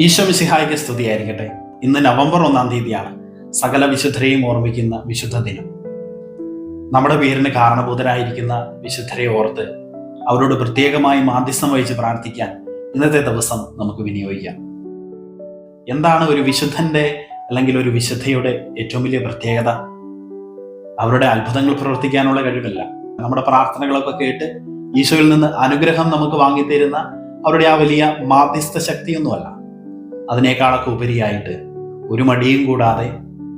ഈശോ മിശിഹായ്ക്ക് സ്തുതിയായിരിക്കട്ടെ. ഇന്ന് നവംബർ ഒന്നാം തീയതിയാണ് സകല വിശുദ്ധരെയും ഓർമ്മിക്കുന്ന വിശുദ്ധ ദിനം. നമ്മുടെ പേരിന് കാരണഭൂതരായിരിക്കുന്ന വിശുദ്ധരെ ഓർത്ത് അവരോട് പ്രത്യേകമായി മാധ്യസ്ഥം വഹിച്ച് പ്രാർത്ഥിക്കാൻ ഇന്നത്തെ ദിവസം നമുക്ക് വിനിയോഗിക്കാം. എന്താണ് ഒരു വിശുദ്ധന്റെ അല്ലെങ്കിൽ ഒരു വിശുദ്ധയുടെ ഏറ്റവും വലിയ പ്രത്യേകത? അവരുടെ അത്ഭുതങ്ങൾ പ്രവർത്തിക്കാനുള്ള കഴിവല്ല. നമ്മുടെ പ്രാർത്ഥനകളൊക്കെ കേട്ട് ഈശോയിൽ നിന്ന് അനുഗ്രഹം നമുക്ക് വാങ്ങിത്തരുന്ന അവരുടെ ആ വലിയ മാധ്യസ്ഥ ശക്തിയൊന്നുമല്ല. അതിനേക്കാളൊക്കെ ഉപരിയായിട്ട് ഒരു മടിയും കൂടാതെ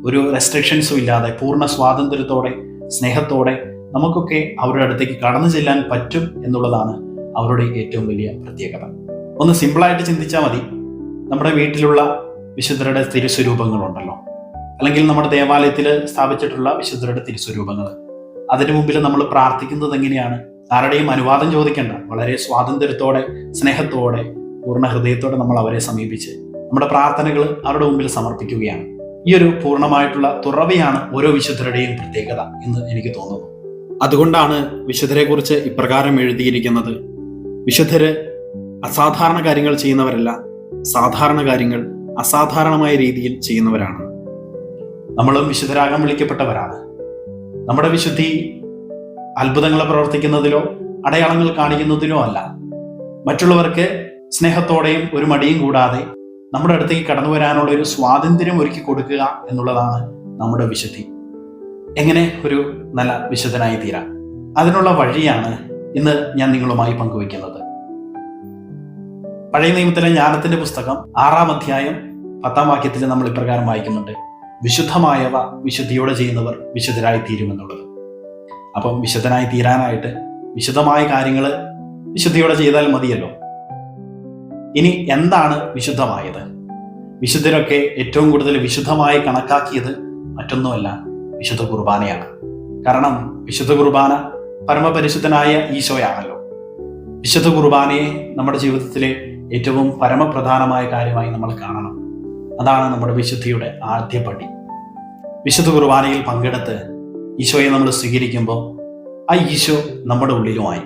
ഒരു റെസ്ട്രിക്ഷൻസും ഇല്ലാതെ പൂർണ സ്വാതന്ത്ര്യത്തോടെ സ്നേഹത്തോടെ നമുക്കൊക്കെ അവരുടെ അടുത്തേക്ക് കടന്നു ചെല്ലാൻ പറ്റും എന്നുള്ളതാണ് അവരുടെ ഏറ്റവും വലിയ പ്രത്യേകത. ഒന്ന് സിമ്പിളായിട്ട് ചിന്തിച്ചാൽ മതി. നമ്മുടെ വീട്ടിലുള്ള വിശുദ്ധരുടെ തിരുസ്വരൂപങ്ങളുണ്ടല്ലോ. അല്ലെങ്കിൽ നമ്മുടെ ദേവാലയത്തിൽ സ്ഥാപിച്ചിട്ടുള്ള വിശുദ്ധരുടെ തിരുസ്വരൂപങ്ങൾ അതിനു മുമ്പിൽ നമ്മൾ പ്രാർത്ഥിക്കുന്നത് എങ്ങനെയാണ്? ആരുടെയും അനുവാദം ചോദിക്കേണ്ട. വളരെ സ്വാതന്ത്ര്യത്തോടെ സ്നേഹത്തോടെ പൂർണ ഹൃദയത്തോടെ നമ്മൾ അവരെ സമീപിച്ച് നമ്മുടെ പ്രാർത്ഥനകൾ അവരുടെ മുമ്പിൽ സമർപ്പിക്കുകയാണ്. ഈ ഒരു പൂർണമായിട്ടുള്ള തുറവയാണ് ഓരോ വിശുദ്ധരുടെയും പ്രത്യേകത എന്ന് എനിക്ക് തോന്നുന്നു. അതുകൊണ്ടാണ് വിശുദ്ധരെ കുറിച്ച് ഇപ്രകാരം എഴുതിയിരിക്കുന്നത്. വിശുദ്ധര് അസാധാരണ കാര്യങ്ങൾ ചെയ്യുന്നവരല്ല സാധാരണ കാര്യങ്ങൾ അസാധാരണമായ രീതിയിൽ ചെയ്യുന്നവരാണ്. നമ്മളും വിശുദ്ധരാകാൻ വിളിക്കപ്പെട്ടവരാണ്. നമ്മുടെ വിശുദ്ധി അത്ഭുതങ്ങളെ പ്രവർത്തിക്കുന്നതിലോ അടയാളങ്ങൾ കാണിക്കുന്നതിലോ അല്ല. മറ്റുള്ളവർക്ക് സ്നേഹത്തോടെയും ഒരു മടിയും കൂടാതെ നമ്മുടെ അടുത്തേക്ക് കടന്നു വരാനുള്ള ഒരു സ്വാതന്ത്ര്യം ഒരുക്കി കൊടുക്കുക എന്നുള്ളതാണ് നമ്മുടെ വിശുദ്ധി. എങ്ങനെ ഒരു നല്ല വിശുദ്ധനായി തീരാം? അതിനുള്ള വഴിയാണ് ഇന്ന് ഞാൻ നിങ്ങളുമായി പങ്കുവയ്ക്കുന്നത്. പഴയ നിയമത്തിലെ ജ്ഞാനത്തിന്റെ പുസ്തകം ആറാം അധ്യായം പത്താം വാക്യത്തിൽ നമ്മൾ ഇപ്രകാരം വായിക്കുന്നുണ്ട്. വിശുദ്ധമായവ വിശുദ്ധിയോടെ ചെയ്യുന്നവർ വിശുദ്ധരായി തീരുമെന്നുള്ളത് അപ്പം വിശുദ്ധനായി തീരാനായിട്ട് വിശുദ്ധമായ കാര്യങ്ങൾ വിശുദ്ധിയോടെ ചെയ്താൽ മതിയല്ലോ. ഇനി എന്താണ് വിശുദ്ധമായത്? വിശുദ്ധരൊക്കെ ഏറ്റവും കൂടുതൽ വിശുദ്ധമായി കണക്കാക്കിയത് മറ്റൊന്നുമല്ല വിശുദ്ധ കുർബാനയാണ്. കാരണം വിശുദ്ധ കുർബാന പരമപരിശുദ്ധനായ ഈശോയാണല്ലോ. വിശുദ്ധ കുർബാനയെ നമ്മുടെ ജീവിതത്തിലെ ഏറ്റവും പരമപ്രധാനമായ കാര്യമായി നമ്മൾ കാണണം. അതാണ് നമ്മുടെ വിശുദ്ധിയുടെ ആദ്യ പടി. വിശുദ്ധ കുർബാനയിൽ പങ്കെടുത്ത് ഈശോയെ നമ്മൾ സ്വീകരിക്കുമ്പോൾ ആ ഈശോ നമ്മുടെ ഉള്ളിലുമായി.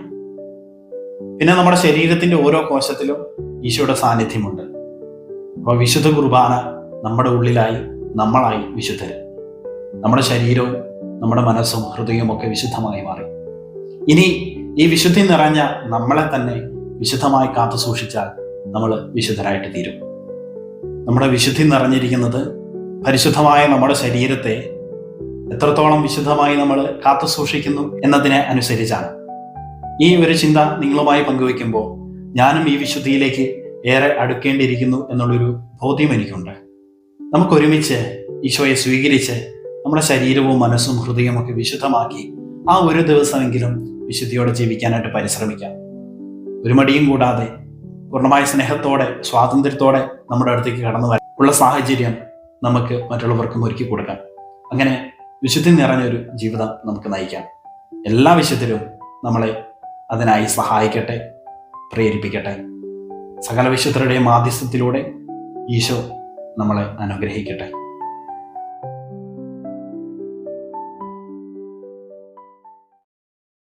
പിന്നെ നമ്മുടെ ശരീരത്തിന്റെ ഓരോ കോശത്തിലും ഈശോയുടെ സാന്നിധ്യമുണ്ട്. അപ്പോൾ വിശുദ്ധ കുർബാന നമ്മുടെ ഉള്ളിലായി നമ്മളായി വിശുദ്ധർ നമ്മുടെ ശരീരവും നമ്മുടെ മനസ്സും ഹൃദയവും ഒക്കെ വിശുദ്ധമായി മാറി. ഇനി ഈ വിശുദ്ധി നിറഞ്ഞ നമ്മളെ തന്നെ വിശുദ്ധമായി കാത്തു സൂക്ഷിച്ചാൽ നമ്മൾ വിശുദ്ധരായിട്ട് തീരും. നമ്മുടെ വിശുദ്ധി നിറഞ്ഞിരിക്കുന്നത് പരിശുദ്ധമായ നമ്മുടെ ശരീരത്തെ എത്രത്തോളം വിശുദ്ധമായി നമ്മൾ കാത്തു സൂക്ഷിക്കുന്നു എന്നതിനെ അനുസരിച്ചാണ്. ഈ ഒരു ചിന്ത നിങ്ങളുമായി പങ്കുവെക്കുമ്പോൾ ഞാനും ഈ വിശുദ്ധിയിലേക്ക് ഏറെ അടുക്കേണ്ടിയിരിക്കുന്നു എന്നുള്ളൊരു ബോധ്യം എനിക്കുണ്ട്. നമുക്കൊരുമിച്ച് ഈശോയെ സ്വീകരിച്ച് നമ്മുടെ ശരീരവും മനസ്സും ഹൃദയവും ഒക്കെ വിശുദ്ധമാക്കി ആ ഒരു ദിവസമെങ്കിലും വിശുദ്ധിയോടെ ജീവിക്കാനായിട്ട് പരിശ്രമിക്കാം. ഒരു മടിയും കൂടാതെ പൂർണമായ സ്നേഹത്തോടെ സ്വാതന്ത്ര്യത്തോടെ നമ്മുടെ അടുത്തേക്ക് കടന്നു വരാൻ ഉള്ള സാഹചര്യം നമുക്ക് മറ്റുള്ളവർക്കും ഒരുക്കി കൊടുക്കാം. അങ്ങനെ വിശുദ്ധി നിറഞ്ഞൊരു ജീവിതം നമുക്ക് നയിക്കാം. എല്ലാ വിശുദ്ധരും നമ്മളെ അതിനായി സഹായിക്കട്ടെ. പ്രേരിപ്പിക്കട്ടെ. സകല വിശുദ്ധരുടെയും മാധ്യസ്ഥത്തിലൂടെ ഈശോ നമ്മളെ അനുഗ്രഹിക്കട്ടെ.